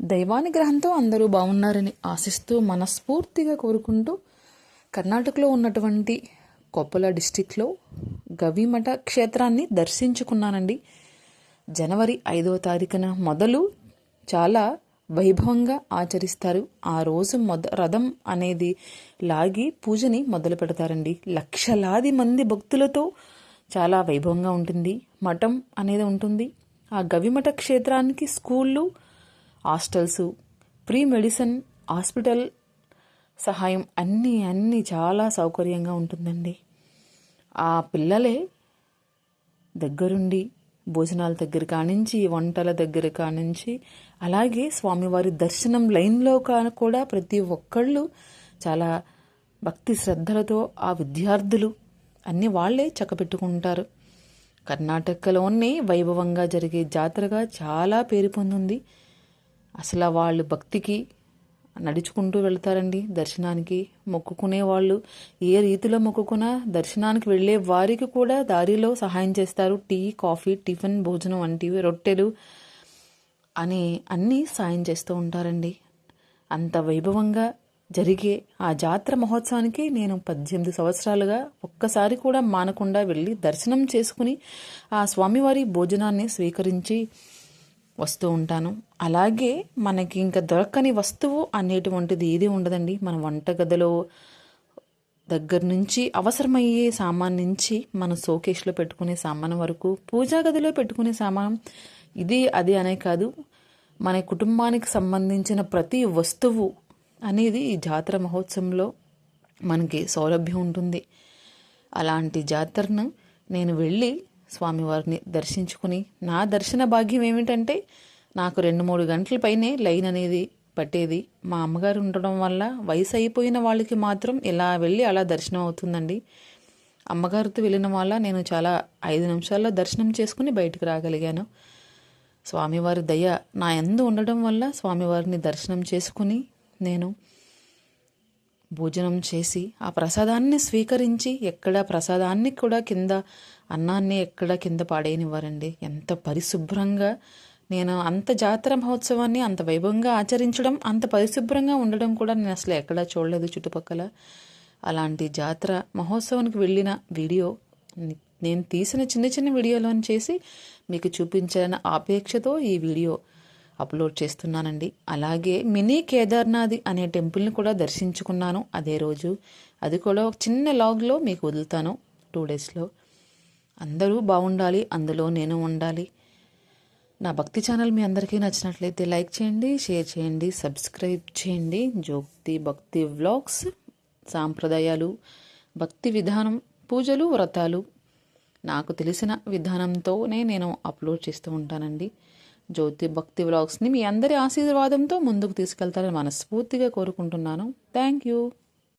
దైవానుగ్రహంతో అందరూ బాగున్నారని ఆశిస్తూ మనస్ఫూర్తిగా కోరుకుంటూ కర్ణాటకలో ఉన్నటువంటి కొప్పల డిస్టిక్లో గవిమఠ క్షేత్రాన్ని దర్శించుకున్నానండి. జనవరి ఐదవ తారీఖున మొదలు చాలా వైభవంగా ఆచరిస్తారు. ఆ రోజు మొద రథం అనేది లాగి పూజని మొదలు పెడతారండి. లక్షలాది మంది భక్తులతో చాలా వైభవంగా ఉంటుంది. మఠం అనేది ఉంటుంది. ఆ గవిమఠ క్షేత్రానికి స్కూళ్ళు హాస్టల్స్ ప్రీ మెడిసిన్ హాస్పిటల్ సహాయం అన్నీ అన్నీ చాలా సౌకర్యంగా ఉంటుందండి. ఆ పిల్లలే దగ్గరుండి భోజనాల దగ్గర కానించి వంటల దగ్గర కానించి అలాగే స్వామివారి దర్శనం లైన్లో కా కూడా ప్రతి ఒక్కళ్ళు చాలా భక్తి శ్రద్ధలతో ఆ విద్యార్థులు అన్ని వాళ్ళే చక్కబెట్టుకుంటారు కర్ణాటకలోనే వైభవంగా జరిగే జాతరగా చాలా పేరు పొందింది. అసలు వాళ్ళు భక్తికి నడుచుకుంటూ వెళ్తారండి దర్శనానికి మొక్కుకునే వాళ్ళు. ఏ రీతిలో మొక్కుకున్నా దర్శనానికి వెళ్ళే వారికి కూడా దారిలో సహాయం చేస్తారు. టీ కాఫీ టిఫిన్ భోజనం వంటివి రొట్టెలు అని అన్నీ సాయం చేస్తూ ఉంటారండి. అంత వైభవంగా జరిగే ఆ జాతర మహోత్సవానికి నేను పద్దెనిమిది సంవత్సరాలుగా ఒక్కసారి కూడా మానకుండా వెళ్ళి దర్శనం చేసుకుని ఆ స్వామివారి భోజనాన్ని స్వీకరించి వస్తూ ఉంటాను. అలాగే మనకి ఇంకా దొరకని వస్తువు అనేటువంటిది ఏది ఉండదండి. మన వంటగదిలో దగ్గర నుంచి అవసరమయ్యే సామాన్ నుంచి మన షోకేస్లో పెట్టుకునే సామాన్ వరకు పూజా గదిలో పెట్టుకునే సామాన్ ఇది అది అనే కాదు. మన కుటుంబానికి సంబంధించిన ప్రతి వస్తువు అనేది ఈ జాతర మహోత్సవంలో మనకి సౌలభ్యం ఉంటుంది. అలాంటి జాతరను నేను వెళ్ళి స్వామివారిని దర్శించుకుని నా దర్శన భాగ్యం ఏమిటంటే నాకు రెండు మూడు గంటల పైనే లైన్ అనేది పట్టేది. మా అమ్మగారు ఉండడం వల్ల వయసు అయిపోయిన వాళ్ళకి మాత్రం ఇలా వెళ్ళి అలా దర్శనం అవుతుందండి. అమ్మగారితో వెళ్ళిన వల్ల నేను చాలా ఐదు నిమిషాల్లో దర్శనం చేసుకుని బయటకు రాగలిగాను. స్వామివారి దయ నా ఎందు ఉండడం వల్ల స్వామివారిని దర్శనం చేసుకుని నేను భోజనం చేసి ఆ ప్రసాదాన్ని స్వీకరించి ఎక్కడ ప్రసాదాన్ని కూడా కింద అన్నాన్ని ఎక్కడ కింద పాడేయనివ్వరండి. ఎంత పరిశుభ్రంగా నేను అంత జాతర మహోత్సవాన్ని అంత వైభవంగా ఆచరించడం అంత పరిశుభ్రంగా ఉండడం కూడా నేను అసలు ఎక్కడా చూడలేదు చుట్టుపక్కల. అలాంటి జాతర మహోత్సవానికి వెళ్ళిన వీడియో నేను తీసిన చిన్న చిన్న వీడియోలను చేసి మీకు చూపించాలన్న ఆపేక్షతో ఈ వీడియో అప్లోడ్ చేస్తున్నానండి. అలాగే మినీ కేదార్నాథ్ అనే టెంపుల్ని కూడా దర్శించుకున్నాను అదే రోజు. అది కూడా ఒక చిన్న లాగ్లో మీకు వదులుతాను టూ డేస్లో. అందరూ బాగుండాలి అందులో నేను ఉండాలి. నా భక్తి ఛానల్ మీ అందరికీ నచ్చినట్లయితే లైక్ చేయండి షేర్ చేయండి సబ్స్క్రైబ్ చేయండి. జోక్తి భక్తి వ్లాగ్స్ సాంప్రదాయాలు భక్తి విధానం పూజలు వ్రతాలు. నాకు తెలిసిన విధానంతోనే నేను అప్లోడ్ చేస్తూ ఉంటానండి. జ్యోతి భక్తి వ్లాగ్స్ని మీ అందరి ఆశీర్వాదంతో ముందుకు తీసుకెళ్తారని మనస్ఫూర్తిగా కోరుకుంటున్నాను. Thank you